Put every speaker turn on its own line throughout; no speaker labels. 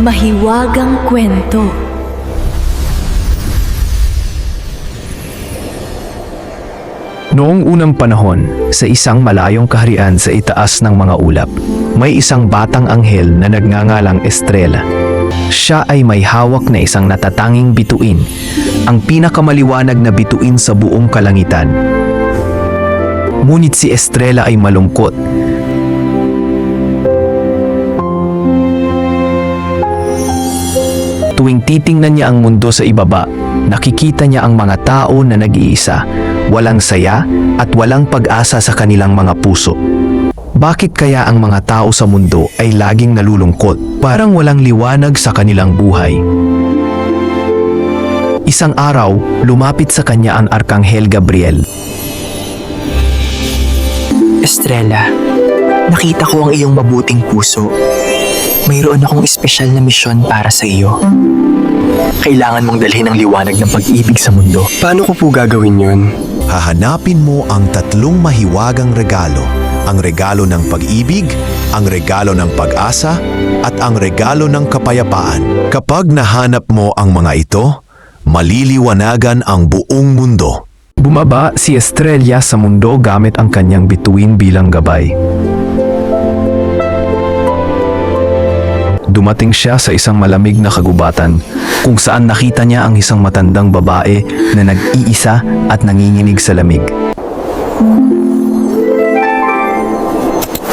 Mahiwagang kwento.
Noong unang panahon, sa isang malayong kaharian sa itaas ng mga ulap, may isang batang anghel na nagngangalang Estrella. Siya ay may hawak na isang natatanging bituin, ang pinakamaliwanag na bituin sa buong kalangitan. Ngunit si Estrella ay malungkot. Tuwing titingnan niya ang mundo sa ibaba, nakikita niya ang mga tao na nag-iisa, walang saya at walang pag-asa sa kanilang mga puso. Bakit kaya ang mga tao sa mundo ay laging nalulungkot, parang walang liwanag sa kanilang buhay? Isang araw, lumapit sa kanya ang Arkanghel Gabriel.
Estrella, nakita ko ang iyong mabuting puso. Mayroon akong espesyal na misyon para sa iyo. Kailangan mong dalhin ang liwanag ng pag-ibig sa mundo.
Paano ko po gagawin yun?
Hahanapin mo ang tatlong mahiwagang regalo. Ang regalo ng pag-ibig, ang regalo ng pag-asa, at ang regalo ng kapayapaan. Kapag nahanap mo ang mga ito, maliliwanagan ang buong mundo.
Bumaba si Estrella sa mundo gamit ang kanyang bituin bilang gabay. Dumating siya sa isang malamig na kagubatan kung saan nakita niya ang isang matandang babae na nag-iisa at nanginginig sa lamig.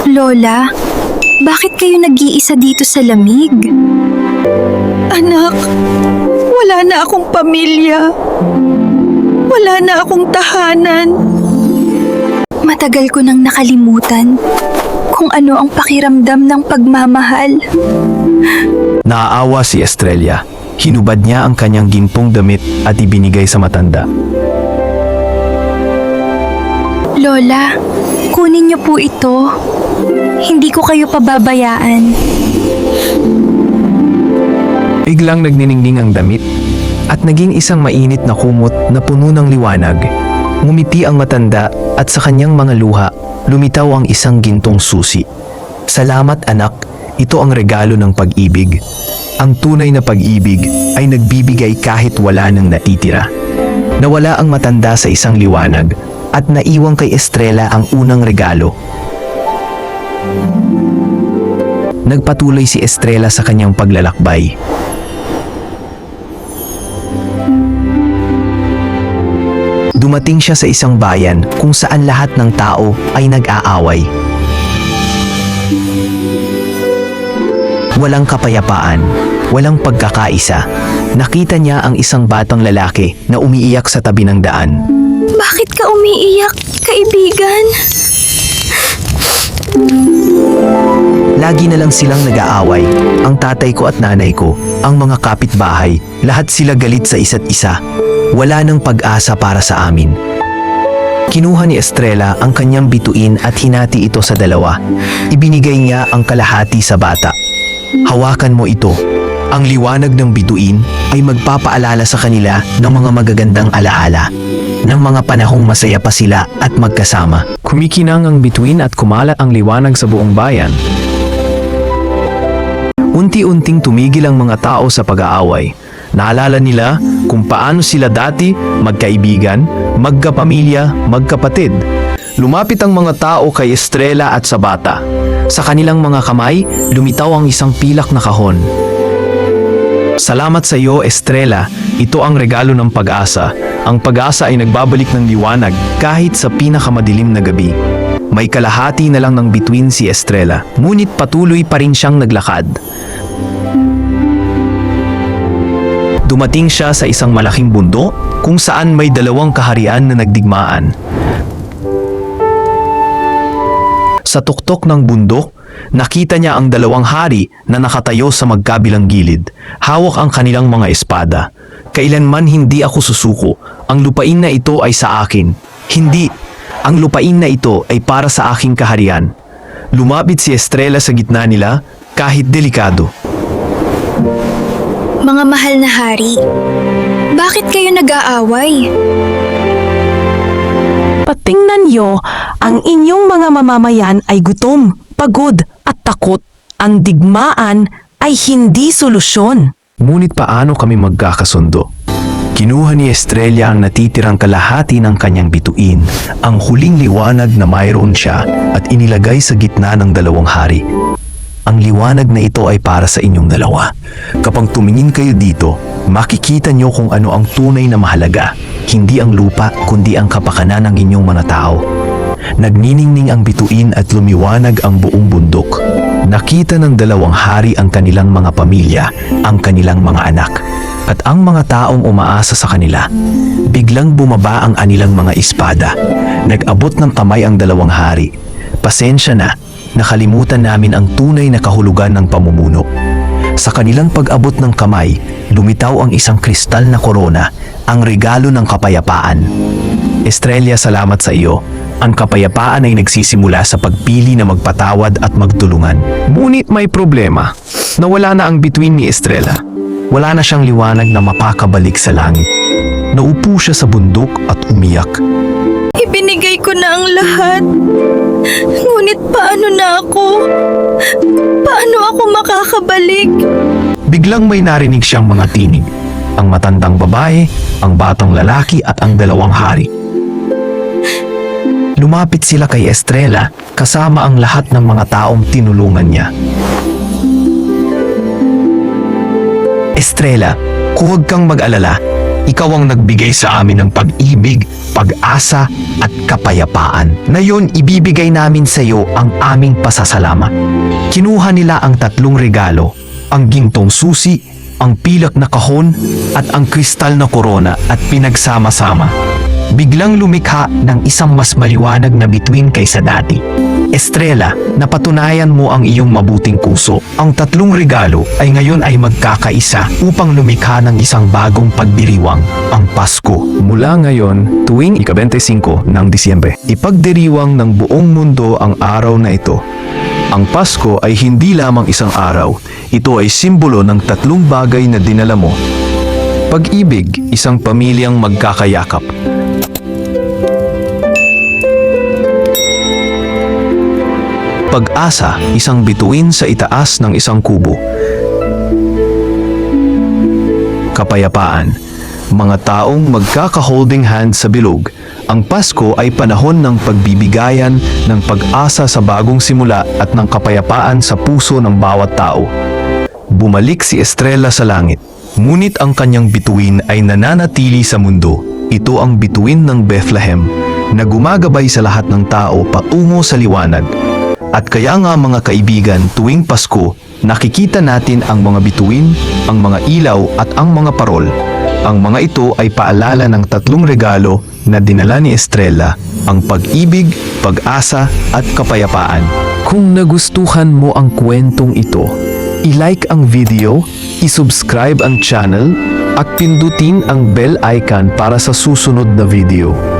Lola, bakit kayo nag-iisa dito sa lamig?
Anak, wala na akong pamilya. Wala na akong tahanan.
Matagal ko nang nakalimutan kung ano ang pakiramdam ng pagmamahal.
Naaawa si Estrella. Hinubad niya ang kanyang ginpong damit at ibinigay sa matanda.
Lola, kunin niyo po ito. Hindi ko kayo pababayaan.
Biglang nagniningning ang damit at naging isang mainit na kumot na puno ng liwanag. Ngumiti ang matanda at sa kanyang mga luha, lumitaw ang isang gintong susi. Salamat anak, ito ang regalo ng pag-ibig. Ang tunay na pag-ibig ay nagbibigay kahit wala nang natitira. Nawala ang matanda sa isang liwanag at naiwang kay Estrella ang unang regalo. Nagpatuloy si Estrella sa kanyang paglalakbay. Dumating siya sa isang bayan kung saan lahat ng tao ay nag-aaway. Walang kapayapaan, walang pagkakaisa. Nakita niya ang isang batang lalaki na umiiyak sa tabi ng daan.
Bakit ka umiiyak, kaibigan?
Lagi na lang silang nag-aaway. Ang tatay ko at nanay ko, ang mga kapitbahay, lahat sila galit sa isa't isa. Wala nang pag-asa para sa amin. Kinuha ni Estrella ang kanyang bituin at hinati ito sa dalawa. Ibinigay niya ang kalahati sa bata. Hawakan mo ito. Ang liwanag ng bituin ay magpapaalala sa kanila ng mga magagandang alaala ng mga panahong masaya pa sila at magkasama. Kumikinang ang bituin at kumalat ang liwanag sa buong bayan. Unti-unting tumigil ang mga tao sa pag-aaway. Naalala nila kung paano sila dati magkaibigan, magkapamilya, magkapatid. Lumapit ang mga tao kay Estrella at sa bata. Sa kanilang mga kamay, lumitaw ang isang pilak na kahon. Salamat sa iyo, Estrella. Ito ang regalo ng pag-asa. Ang pag-asa ay nagbabalik ng liwanag kahit sa pinakamadilim na gabi. May kalahati na lang ng bituin si Estrella, ngunit patuloy pa rin siyang naglakad. Dumating siya sa isang malaking bundok kung saan may dalawang kaharian na nagdigmaan. Sa tuktok ng bundok, nakita niya ang dalawang hari na nakatayo sa magkabilang gilid. Hawak ang kanilang mga espada. Kailanman hindi ako susuko. Ang lupain na ito ay sa akin. Hindi. Ang lupain na ito ay para sa aking kaharian. Lumapit si Estrella sa gitna nila kahit delikado.
Mga mahal na hari, bakit kayo nag-aaway?
Patingnan nyo, ang inyong mga mamamayan ay gutom, pagod at takot. Ang digmaan ay hindi solusyon.
Ngunit paano kami magkakasundo? Kinuha ni Estrella ang natitirang kalahati ng kanyang bituin, ang huling liwanag na mayroon siya at inilagay sa gitna ng dalawang hari. Ang liwanag na ito ay para sa inyong dalawa. Kapag tumingin kayo dito, makikita nyo kung ano ang tunay na mahalaga. Hindi ang lupa, kundi ang kapakanan ng inyong mga tao. Nagniningning ang bituin at lumiwanag ang buong bundok. Nakita ng dalawang hari ang kanilang mga pamilya, ang kanilang mga anak, at ang mga taong umaasa sa kanila. Biglang bumaba ang anilang mga espada. Nag-abot ng kamay ang dalawang hari. Pasensya na, nakalimutan namin ang tunay na kahulugan ng pamumuno. Sa kanilang pag-abot ng kamay, lumitaw ang isang kristal na korona, ang regalo ng kapayapaan. Estrella, salamat sa iyo. Ang kapayapaan ay nagsisimula sa pagpili na magpatawad at magtulungan. Ngunit may problema. Nawala na ang bituin ni Estrella. Wala na siyang liwanag na mapakabalik sa langit. Naupo siya sa bundok at umiyak.
Ko na ang lahat. Ngunit paano na ako? Paano ako makakabalik?
Biglang may narinig siyang mga tinig. Ang matandang babae, ang batang lalaki at ang dalawang hari. Lumapit sila kay Estrella kasama ang lahat ng mga taong tinulungan niya. Estrella, huwag kang mag-alala. Ikaw ang nagbigay sa amin ng pag-ibig, pag-asa at kapayapaan. Ngayon, ibibigay namin sa iyo ang aming pasasalamat. Kinuha nila ang tatlong regalo, ang gintong susi, ang pilak na kahon at ang kristal na korona at pinagsama-sama. Biglang lumikha ng isang mas maliwanag na bituin kaysa dati. Estrella, napatunayan mo ang iyong mabuting puso. Ang tatlong regalo ay ngayon ay magkakaisa upang lumikha ng isang bagong pagdiriwang, ang Pasko. Mula ngayon, tuwing ika-25 ng Disyembre, ipagdiriwang ng buong mundo ang araw na ito. Ang Pasko ay hindi lamang isang araw, ito ay simbolo ng tatlong bagay na dinala mo. Pag-ibig, isang pamilyang magkakayakap. Pag-asa, isang bituin sa itaas ng isang kubo. Kapayapaan, mga taong magkaka-holding hand sa bilog. Ang Pasko ay panahon ng pagbibigayan, ng pag-asa sa bagong simula at ng kapayapaan sa puso ng bawat tao. Bumalik si Estrella sa langit, ngunit ang kanyang bituin ay nananatili sa mundo. Ito ang bituin ng Bethlehem na gumagabay sa lahat ng tao patungo sa liwanag. At kaya nga mga kaibigan, tuwing Pasko, nakikita natin ang mga bituin, ang mga ilaw at ang mga parol. Ang mga ito ay paalala ng tatlong regalo na dinala ni Estrella, ang pag-ibig, pag-asa at kapayapaan. Kung nagustuhan mo ang kwentong ito, i-like ang video, i-subscribe ang channel, at pindutin ang bell icon para sa susunod na video.